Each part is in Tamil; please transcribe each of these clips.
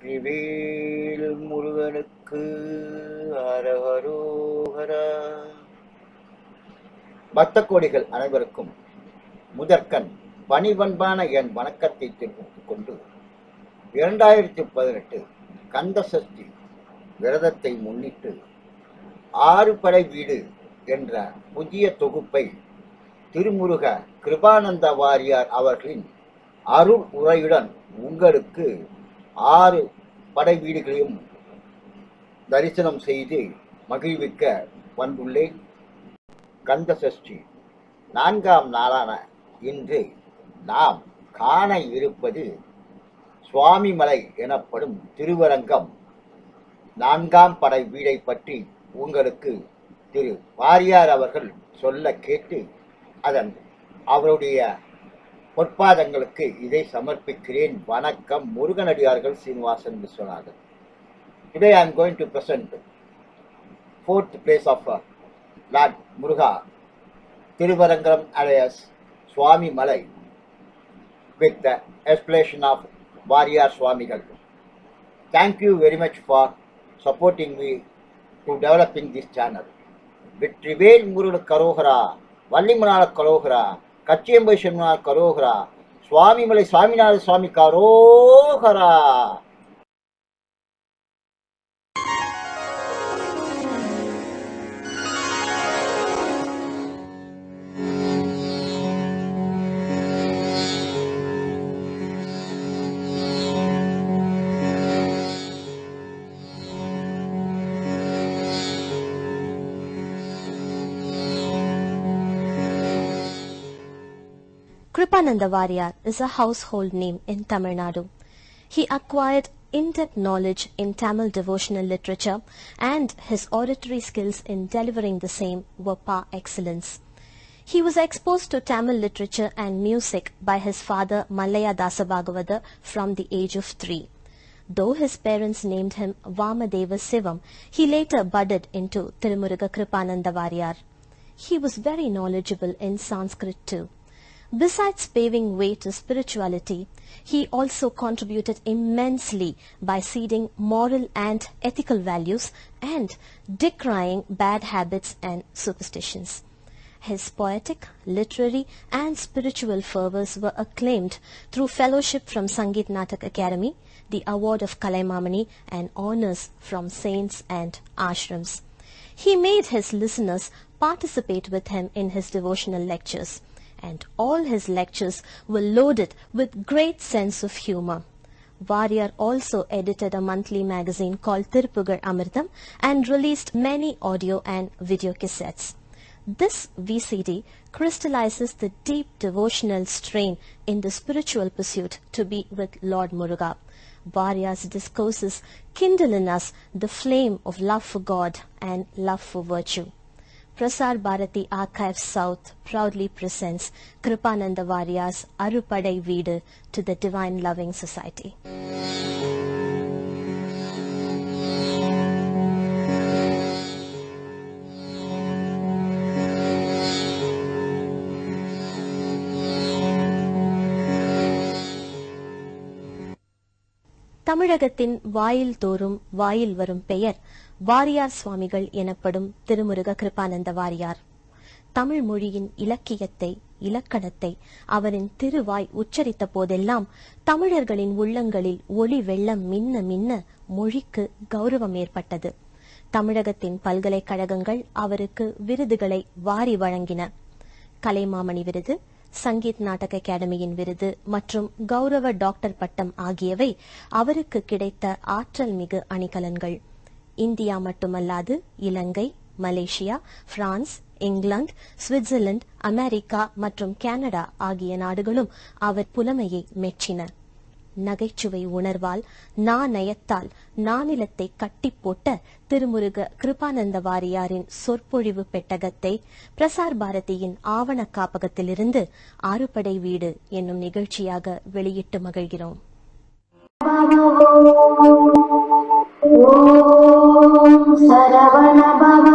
வெற்றிவேல் முருகனுக்கு அரஹரோஹரா பக்த கோடிகள் அனைவருக்கும் முதற்கண் பணிவன்பான என் வணக்கத்தை தெரிவித்துக் கொண்டு இரண்டாயிரத்தி பதினெட்டு கந்த சஷ்டி விரதத்தை முன்னிட்டு ஆறு படை வீடு என்ற புதிய தொகுப்பை திருமுருக கிருபானந்த வாரியார் அவர்களின் அருள் உரையுடன் உங்களுக்கு ஆறு படை வீடுகளையும் தரிசனம் செய்து மகிழ்விக்க வந்துள்ளேன். கந்த சஷ்டி. நான்காம் நாளான இன்று நாம் காண இருப்பது சுவாமிமலை எனப்படும் திருவரங்கம். நான்காம் படை வீடை பற்றி உங்களுக்கு திரு வாரியார் அவர்கள் சொல்ல கேட்டு அதன் அவருடைய பொற்பாதங்களுக்கு இதை சமர்ப்பிக்கிறேன். வணக்கம் முருகனடியார்கள் Srinivasan Viswanathan. Today I am going to present fourth place of Lord Muruga Thiruvarangaram alias Swamimalai with the explanation of Variyar Swamigal thank you very much for supporting me to developing this channel channel. Vetrivel Murugan கரோகரா வள்ளிமனால கரோகரா கச்சியம்பை சென்மனால் கரோகரா. சுவாமிமலை சுவாமிநாத சுவாமி கரோகரா Kripananda Varyar is a household name in Tamil Nadu. He acquired in-depth knowledge in Tamil devotional literature and his oratory skills in delivering the same were par excellence. He was exposed to Tamil literature and music by his father Mallaya from the age of three. Though his parents named him Vamadeva Sivam, he later budded into Tirumuruga Kripananda Varyar. He was very knowledgeable in Sanskrit too. Besides paving way to spirituality, he also contributed immensely by seeding moral and ethical values and decrying bad habits and superstitions. His poetic, literary and spiritual fervors were acclaimed through fellowship from Sangeet Natak Academy, the award of Kalaimamani and honors from saints and ashrams. He made his listeners participate with him in his devotional lectures and all his lectures were loaded with great sense of humor. Varyar also edited a monthly magazine called Tirupugar Amritam and released many audio and video cassettes. This VCD crystallizes the deep devotional strain in the spiritual pursuit to be with Lord Muruga. Varyar's discourses kindle in us the flame of love for God and love for virtue. Prasar Bharati Archives South proudly presents Kripananda Varyar's Arupadai Veedu to the Divine Loving Society. தமிழகத்தின் வாயில் தோறும் வாயில் வரும் பெயர் வாரியார் சுவாமிகள் எனப்படும் திருமுருக கிருபானந்த வாரியார். தமிழ் மொழியின் இலக்கியத்தை இலக்கணத்தை அவரின் திருவாய் உச்சரித்த போதெல்லாம் தமிழர்களின் உள்ளங்களில் ஒளி வெள்ளம் மின்ன மின்ன மொழிக்கு கௌரவம் ஏற்பட்டது. தமிழகத்தின் பல்கலைக்கழகங்கள் அவருக்கு விருதுகளை வாரி வழங்கின. கலைமாமணி விருது சங்கீத் நாடக அகாடமியின் விருது மற்றும் கௌரவ டாக்டர் பட்டம் ஆகியவை அவருக்கு கிடைத்த ஆற்றல் மிகு அணிகலன்கள். இந்தியா மட்டுமல்லாது இலங்கை Malaysia France England Switzerland America மற்றும் கனடா ஆகிய நாடுகளும் அவர் புலமையை மெச்சின. நகைச்சுவை உணர்வால் நாணயத்தால் நானிலத்தை கட்டி போட்ட திருமுருக கிருபானந்த வாரியாரின் சொற்பொழிவு பெட்டகத்தை பிரசார் பாரதியின் ஆவண காப்பகத்திலிருந்து ஆறுபடை வீடு என்னும் நிகழ்ச்சியாக வெளியிட்டு மகிழ்கிறோம். சரவண பவ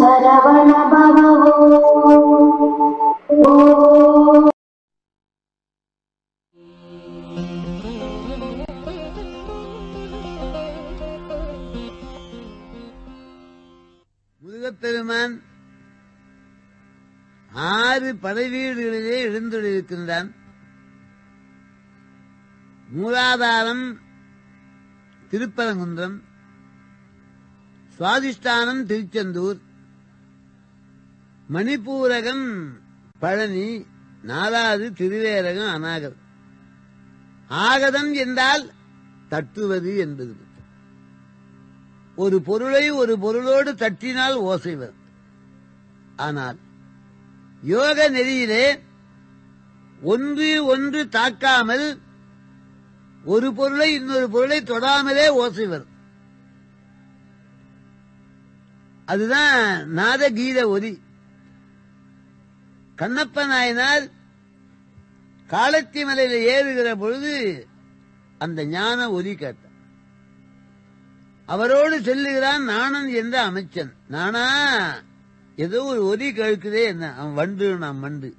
சரவண பவ மூலாதாரம் திருப்பரங்குன்றம் சுவாதிஷ்டானம் திருச்செந்தூர் மணிப்பூரகம் பழனி நாலாவது திருவேரகம் அநாகர். ஆகதம் என்றால் தட்டுவது என்பது ஒரு பொருளை ஒரு பொருளோடு தட்டினால் ஓசை வரும். ஆனால் யோக நெறியிலே ஒன்று ஒன்று தாக்காமல் ஒரு பொருளை இன்னொரு பொருளை தொடாமலே ஓசை வரும். அதுதான் நாதகீத ஒலி. கண்ணப்ப நாயனார் காலத்தி மலையில ஏறுகிற பொழுது அந்த ஞான ஒலி கேட்டார். அவரோடு செல்லுகிறான் நாணன் என்ற அமைச்சன். நானா ஏதோ ஒரு ஒலி கேட்குதே என்ன? அவன் வண்டு நான் மண்டு.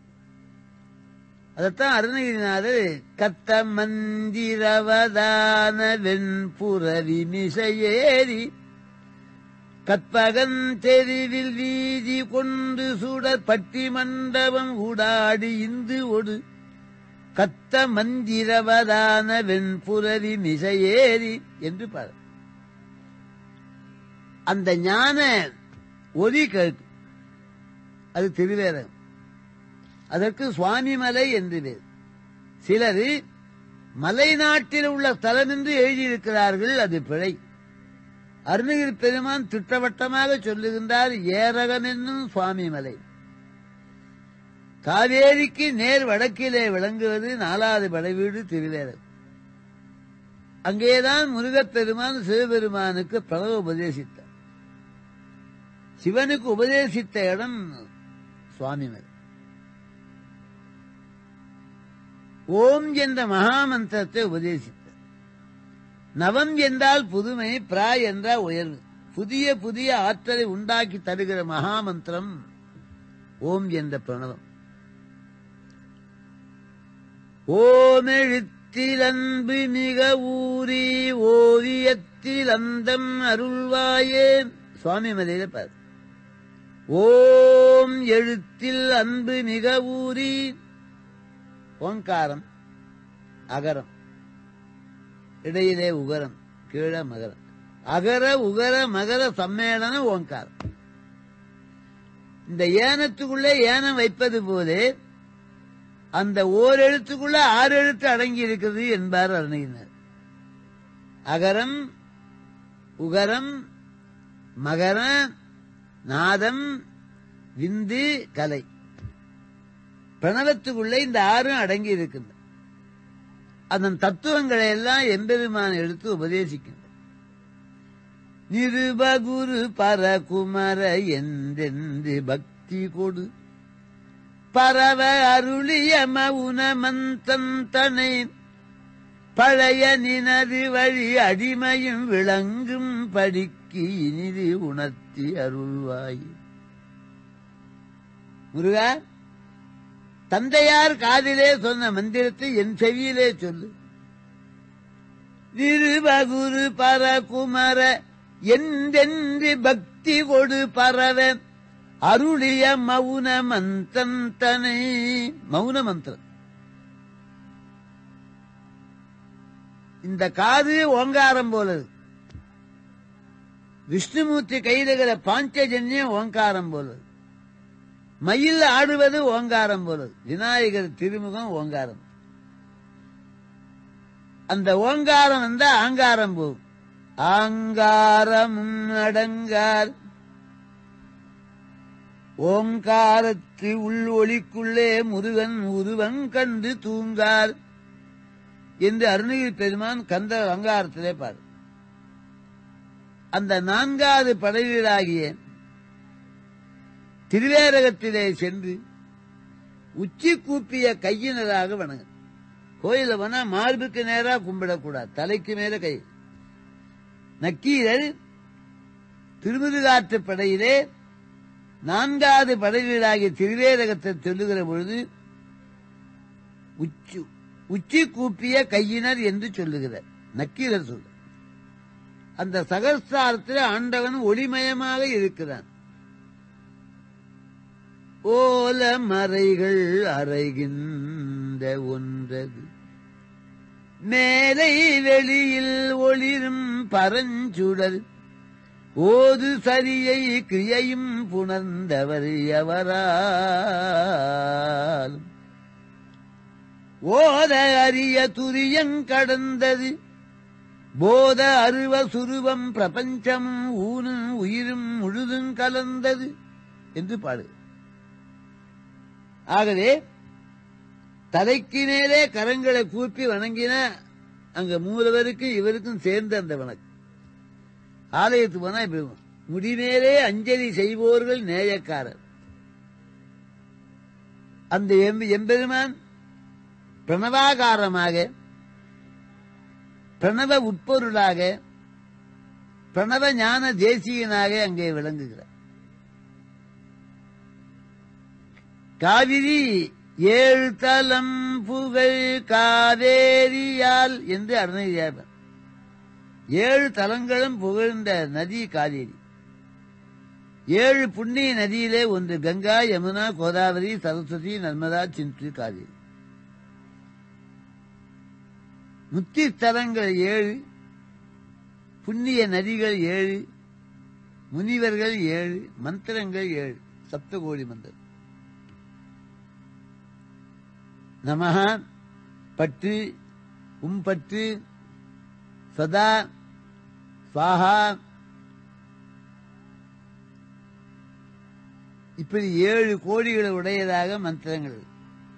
அதத்தான் அருணகிரிநாதர் கத்த மந்திரவதான வெண்புறவி மிசையேறி கற்பகன் தெருவில் வீதி கொண்டு சுடர் பட்டி மண்டபம் ஊடாடி இந்து ஒடு. கத்த மந்திரவதான வெண்புறவி மிசையேறி என்று பாரு அந்த ஞான ஒலி கேட்கும். அது திருவேரம் அதற்கு சுவாமி மலை என்று பேர் சிலர் மலை நாட்டில் உள்ள ஸ்தலம் என்று எழுதியிருக்கிறார்கள் அது பிழை. அருணகிரி பெருமான் திட்டவட்டமாக சொல்லுகின்றார் ஏரகம் என்னும் சுவாமி மலை. காவேரிக்கு நேர் வடக்கிலே விளங்குவது நாலாவது படைவீடு திருவேரம் அங்கேதான் முருகப்பெருமான் சிவபெருமானுக்கு பிரணவ உபதேசித்தார். சிவனுக்கு உபதேசித்த இடம் சுவாமி ஓம் என்ற மகாமந்திரத்தை உபதேசித்தார் நவம் என்றால் புதுமை பிரா என்றால் உயர்வு. புதிய புதிய ஆற்றலை உண்டாக்கி தருகிற மகாமந்திரம் ஓம் என்ற பிரணவம். ஓம் எழுத்தில் அன்பு மிக ஊறி ஓவியத்தில் அந்தம் அருள்வாயே. சுவாமி மலையில பாரு. ஓம் எழுத்தில் அன்பு மிக ஊறி ஓங்காரம் அகரம். இடையிலே உகரம் கீழே மகரம். அகர உகர மகர சம்மேளனம் ஓங்காரம். இந்த ஏனத்துக்குள்ளே ஏனம் வைப்பது போது அந்த ஓர் எழுத்துக்குள்ள ஆறு எழுத்து அடங்கி இருக்கிறது என்பார் அருணையினர் அகரம் உகரம் மகர நாதம் விந்து கலை. பிரணவத்துக்குள்ளே இந்த ஆறும் அடங்கி இருக்கின்ற அதன் தத்துவங்களை எல்லாம் எம்பெருமான் எடுத்து உபதேசிக்கின்ற நிருபகுரு பரகுமர எந்தெந்து பக்தி கொடு. பரவ அருளிய மவுன மந்தந்தனை பழைய நினது வழி அடிமையும் விளங்கும் படிக்கு இனிது உணர்த்தி அருள்வாய். முருகா தந்தையார் காதிலே சொன்ன மந்திரத்தை என் செவியிலே சொல்லு. நிருபகுரு பரகுமர என்றென்று பக்தி கொடு பரவ அருளிய மௌன மந்தனை மௌன மந்திரம். இந்த காது ஓங்காரம் போலது விஷ்ணுமூர்த்தி கையிலுகிற பாஞ்சஜன்யம் ஓங்காரம் போலது மயில் ஆடுவது ஓங்காரம் போலது விநாயகர் திருமுகம் ஓங்காரம். அந்த ஓங்காரம் வந்தா ஆங்காரம் போகும். ஆங்காரமும் அடங்கார். ஓங்காரத்து உள் ஒளிக்குள்ளே முருகன் உருவன் கண்டு தூங்கார் என்று அருணகிரி பெருமான் கந்த அங்காரத்திலே பாரு அந்த நான்காவது படைவீடாகிய திருவேரகத்திலே சென்று உச்சி கூப்பிய கையினராக வணங்க. கோயில போனா மார்புக்கு நேரா கும்பிடக்கூடாது தலைக்கு மேல கை. நக்கீரர் திருமுருகாற்று படையிலே நான்காவது படைவீடாகிய திருவேரகத்தை சொல்லுகிற பொழுது உச்சி உச்சி கூப்பிய கையினர் என்று சொல்லுகிறார். நக்கீரர் சொல்ற அந்த சகஸ்தாரத்தில் ஆண்டவன் ஒளிமயமாக இருக்கிறான். ஓல மறைகள் அறைகின்ற ஒன்றது. மேலை வெளியில் ஒளிரும் பரஞ்சுடல் ஓது சரியை கிரியையும் புணர்ந்தவர் எவரால். ஓத அரிய துரியங் கடந்தது போத அருவ சுருவம் பிரபஞ்சமும் ஊனும் உயிரும் முழுதும் கலந்தது. என்று பாடு. ஆகவே தலைக்கு மேலே கரங்களை கூப்பி வணங்கின அங்க மூலவருக்கு இவருக்கும் சேர்ந்த அந்த வணக்கம். ஆலயத்துக்கு போனா இப்ப முடிமேலே அஞ்சலி செய்வோர்கள் நேயக்காரர். அந்த எம்- எம்பெருமான் பிரணவாகாரமாக பிரணவ உட்பொருளாக பிரணவ ஞான தேசியனாக அங்கே விளங்குகிறார். காவிரி ஏழு தலம் புகழ் காவேரியால் என்று அருணகிரியார். ஏழு தலங்களும் புகழ்ந்த நதி காவேரி. ஏழு புண்ணிய நதியிலே ஒன்று கங்கா யமுனா கோதாவரி சரஸ்வதி நர்மதா சிந்து காவேரி. முத்தி தலங்கள் ஏழு புண்ணிய நதிகள் ஏழு முனிவர்கள் ஏழு மந்திரங்கள் ஏழு சப்தகோடி மந்திரம். நமஹ பற்று உம் பற்று சதா சுவாகா இப்படி ஏழு கோடிகளை உடையதாக மந்திரங்கள்.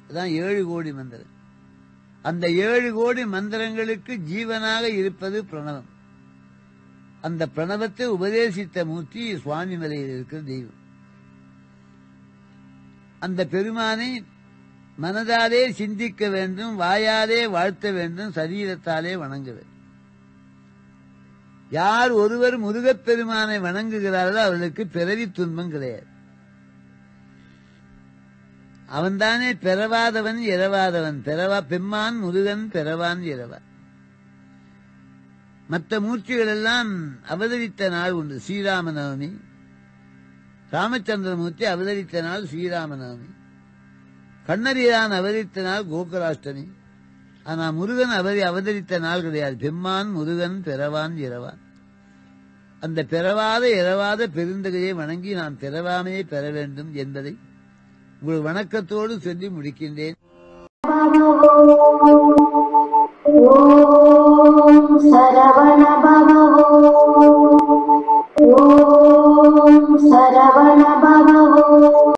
அதான் ஏழு கோடி மந்திரம். அந்த ஏழு கோடி மந்திரங்களுக்கு ஜீவனாக இருப்பது பிரணவம். அந்த பிரணவத்தை உபதேசித்த மூர்த்தி சுவாமி மலையில் இருக்கிற தெய்வம். அந்த பெருமானை மனதாலே சிந்திக்க வேண்டும் வாயாலே வாழ்த்த வேண்டும் சரீரத்தாலே வணங்க வேண்டும். யார் ஒருவர் முருகப் பெருமானை வணங்குகிறார்களோ அவர்களுக்கு பிறவி துன்பம் கிடையாது. அவன்தானே பிறவாதவன் இரவாதவன் பெறவா பெம்மான் முருகன் பெறவான் இரவான் மற்ற மூர்த்திகள் எல்லாம் அவதரித்த நாள் உண்டு ஸ்ரீராம நவமி ராமச்சந்திரமூர்த்தி அவதரித்த நாள் ஸ்ரீராம நவமி அவதரித்த நாள் கோகுலாஷ்டமி. ஆனா முருகன் அவரி அவதரித்த நாள் கிடையாது. பெம்மான் முருகன் பெறவான் இரவான். அந்த பிறவாத இரவாத பெருந்தகையை வணங்கி நான் பிறவாமையே பெற வேண்டும் என்பதை உங்கள் வணக்கத்தோடு சொல்லி முடிக்கின்றேன். ॐ